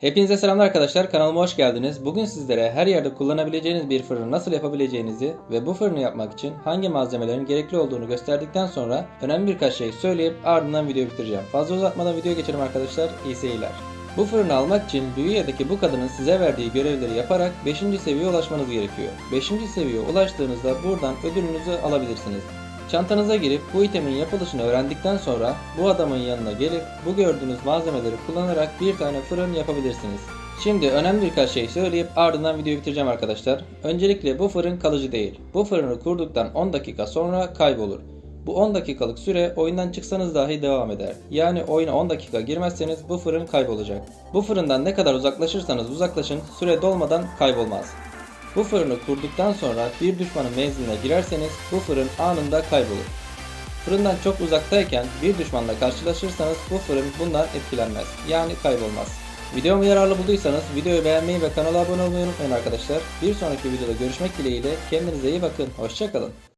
Hepinize selamlar arkadaşlar kanalıma hoş geldiniz. Bugün sizlere her yerde kullanabileceğiniz bir fırını nasıl yapabileceğinizi ve bu fırını yapmak için hangi malzemelerin gerekli olduğunu gösterdikten sonra önemli birkaç şey söyleyip ardından videoyu bitireceğim. Fazla uzatmadan videoya geçelim arkadaşlar. İyi seyirler. Bu fırını almak için Büyüye'deki bu kadının size verdiği görevleri yaparak 5. seviyeye ulaşmanız gerekiyor. 5. seviyeye ulaştığınızda buradan ödülünüzü alabilirsiniz. Çantanıza girip bu itemin yapılışını öğrendikten sonra bu adamın yanına gelip bu gördüğünüz malzemeleri kullanarak bir tane fırın yapabilirsiniz. Şimdi önemli birkaç şey söyleyip ardından videoyu bitireceğim arkadaşlar. Öncelikle bu fırın kalıcı değil. Bu fırını kurduktan 10 dakika sonra kaybolur. Bu 10 dakikalık süre oyundan çıksanız dahi devam eder. Yani oyuna 10 dakika girmezseniz bu fırın kaybolacak. Bu fırından ne kadar uzaklaşırsanız uzaklaşın süre dolmadan kaybolmaz. Bu fırını kurduktan sonra bir düşmanın menziline girerseniz bu fırın anında kaybolur. Fırından çok uzaktayken bir düşmanla karşılaşırsanız bu fırın bundan etkilenmez. Yani kaybolmaz. Videomu yararlı bulduysanız videoyu beğenmeyi ve kanala abone olmayı unutmayın arkadaşlar. Bir sonraki videoda görüşmek dileğiyle kendinize iyi bakın. Hoşçakalın.